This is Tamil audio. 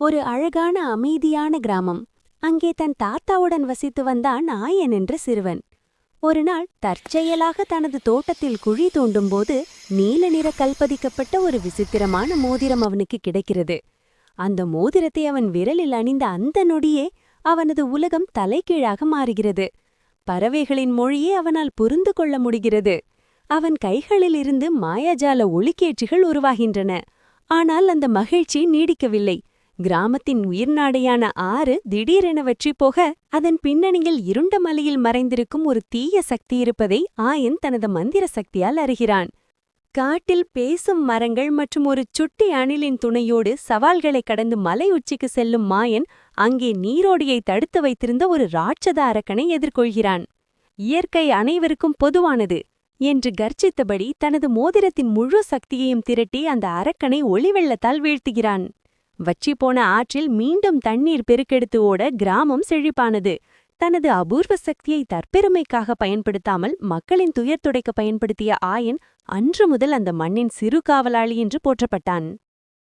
ஒரு அழகான அமைதியான கிராமம். அங்கே தன் தாத்தாவுடன் வசித்து வந்தான் ஆயன் என்ற சிறுவன். ஒரு நாள் தற்செயலாக தனது தோட்டத்தில் குழி தோண்டும்போது நீல நிற கல்பதிக்கப்பட்ட ஒரு விசித்திரமான மோதிரம் அவனுக்கு கிடைக்கிறது. அந்த மோதிரத்தை அவன் விரலில் அணிந்த அந்த நொடியே அவனது உலகம் தலைகீழாக மாறுகிறது. பறவைகளின் மொழியே அவனால் புரிந்து கொள்ள முடிகிறது. அவன் கைகளிலிருந்து மாயாஜால ஒளிக்கேற்றிகள் உருவாகின்றன. ஆனால் அந்த மகிழ்ச்சி நீடிக்கவில்லை. கிராமத்தின் உயிர்நாடையான ஆறு திடீரென வற்றி போக அதன் பின்னணியில் இருண்ட மலையில் மறைந்திருக்கும் ஒரு தீய சக்தி இருப்பதை ஆயன் தனது மந்திர சக்தியால் அறிகிறான். காட்டில் பேசும் மரங்கள் மற்றும் ஒரு சுட்டி அணிலின் துணையோடு சவால்களை கடந்து மலை உச்சிக்கு செல்லும் மாயன் அங்கே நீரோடியை தடுத்து வைத்திருந்த ஒரு ராட்சத அரக்கனை எதிர்கொள்கிறான். இயற்கை அனைவருக்கும் பொதுவானது என்று கர்ஜித்தபடி தனது மோதிரத்தின் முழு சக்தியையும் திரட்டி அந்த அரக்கனை ஒளிவெள்ளத்தால் வீழ்த்துகிறான். வற்றிப்போன ஆற்றில் மீண்டும் தண்ணீர் பெருக்கெடுத்து ஓட கிராமம் செழிப்பானது. தனது அபூர்வ சக்தியை தற்பெருமைக்காக பயன்படுத்தாமல் மக்களின் துயர் துடைக்க பயன்படுத்திய ஆயன் அன்று முதல் அந்த மண்ணின் சிறு காவலாளி என்று போற்றப்பட்டான்.